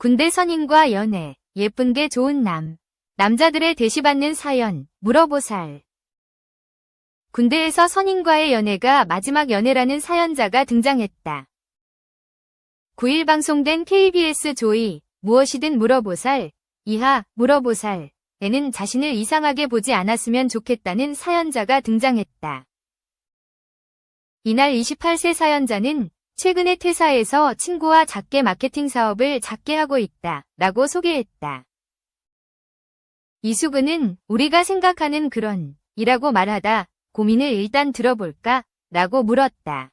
군대 선임과 연애, 예쁜 게 좋은 남. 남자들의 대시받는 사연, 물어보살. 군대에서 선임과의 연애가 마지막 연애라는 사연자가 등장했다. 9일 방송된 KBS 조이, 무엇이든 물어보살, 이하, 물어보살, 에는 자신을 이상하게 보지 않았으면 좋겠다는 사연자가 등장했다. 이날 28세 사연자는 최근에 퇴사해서 친구와 작게 마케팅 사업을 작게 하고 있다. 라고 소개했다. 이수근은 우리가 생각하는 그런 이라고 말하다 고민을 일단 들어볼까? 라고 물었다.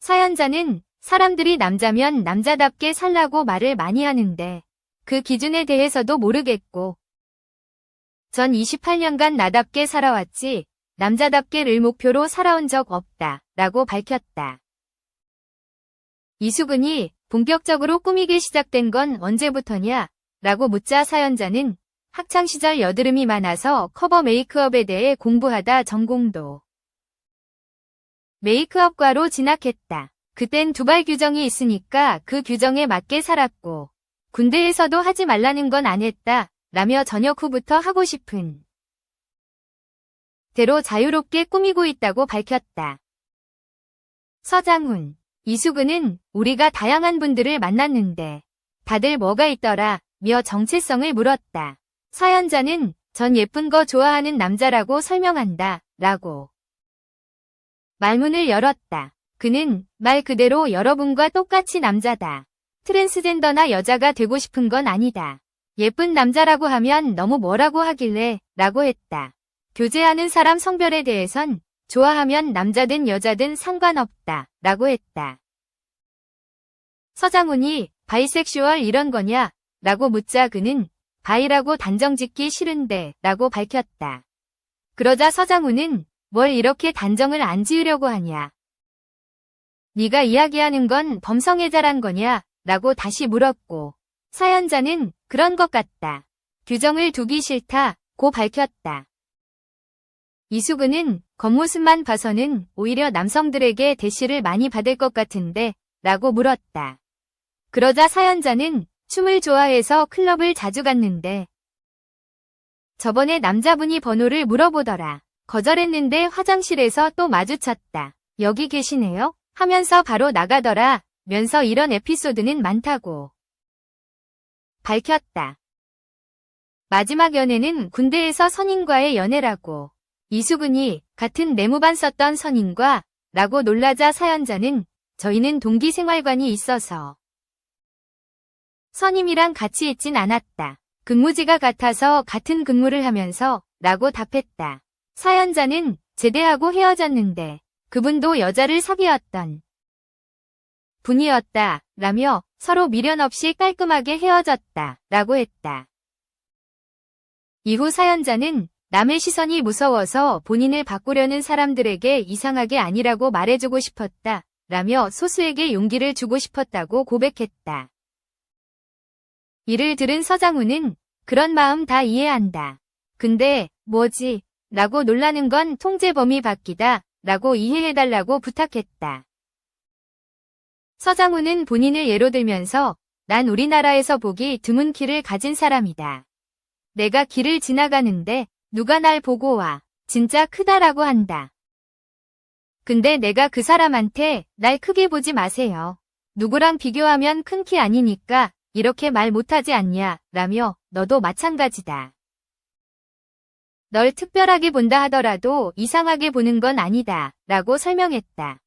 사연자는 사람들이 남자면 남자답게 살라고 말을 많이 하는데 그 기준에 대해서도 모르겠고 전 28년간 나답게 살아왔지 남자답게를 목표로 살아온 적 없다. 라고 밝혔다. 이수근이 본격적으로 꾸미기 시작된 건 언제부터냐? 라고 묻자 사연자는 학창시절 여드름이 많아서 커버 메이크업에 대해 공부하다 전공도 메이크업과로 진학했다. 그땐 두발 규정이 있으니까 그 규정에 맞게 살았고 군대에서도 하지 말라는 건 안 했다. 라며 전역 후부터 하고 싶은 대로 자유롭게 꾸미고 있다고 밝혔다. 서장훈, 이수근은 우리가 다양한 분들을 만났는데 다들 뭐가 있더라 며 정체성을 물었다. 사연자는 전 예쁜 거 좋아하는 남자라고 설명한다. 라고 말문을 열었다. 그는 말 그대로 여러분과 똑같이 남자다. 트랜스젠더나 여자가 되고 싶은 건 아니다. 예쁜 남자라고 하면 너무 뭐라고 하길래 라고 했다. 교제하는 사람 성별에 대해선 좋아하면 남자든 여자든 상관없다. 라고 했다. 서장훈이 바이섹슈얼 이런 거냐? 라고 묻자 그는 바이라고 단정 짓기 싫은데 라고 밝혔다. 그러자 서장훈은 뭘 이렇게 단정을 안 지으려고 하냐? 네가 이야기하는 건 범성애자란 거냐? 라고 다시 물었고 사연자는 그런 것 같다. 규정을 두기 싫다. 고 밝혔다. 이수근은 겉모습만 봐서는 오히려 남성들에게 대시를 많이 받을 것 같은데 라고 물었다. 그러자 사연자는 춤을 좋아해서 클럽을 자주 갔는데 저번에 남자분이 번호를 물어보더라. 거절했는데 화장실에서 또 마주쳤다. 여기 계시네요? 하면서 바로 나가더라. 면서 이런 에피소드는 많다고 밝혔다. 마지막 연애는 군대에서 선임과의 연애라고 이수근이 같은 내무반 썼던 선임과 라고 놀라자 사연자는 저희는 동기 생활관이 있어서 선임이랑 같이 있진 않았다. 근무지가 같아서 같은 근무를 하면서 라고 답했다. 사연자는 제대하고 헤어졌는데 그분도 여자를 사귀었던 분이었다. 라며 서로 미련 없이 깔끔하게 헤어졌다. 라고 했다. 이후 사연자는 남의 시선이 무서워서 본인을 바꾸려는 사람들에게 이상하게 아니라고 말해주고 싶었다. 라며 소수에게 용기를 주고 싶었다고 고백했다. 이를 들은 서장훈은 그런 마음 다 이해한다. 근데 뭐지? 라고 놀라는 건 통제 범위 바뀌다. 라고 이해해달라고 부탁했다. 서장훈은 본인을 예로 들면서 난 우리나라에서 보기 드문 키를 가진 사람이다. 내가 길을 지나가는데 누가 날 보고 와. 진짜 크다라고 한다. 근데 내가 그 사람한테 날 크게 보지 마세요. 누구랑 비교하면 큰 키 아니니까 이렇게 말 못하지 않냐, 라며 너도 마찬가지다. 널 특별하게 본다 하더라도 이상하게 보는 건 아니다, 라고 설명했다.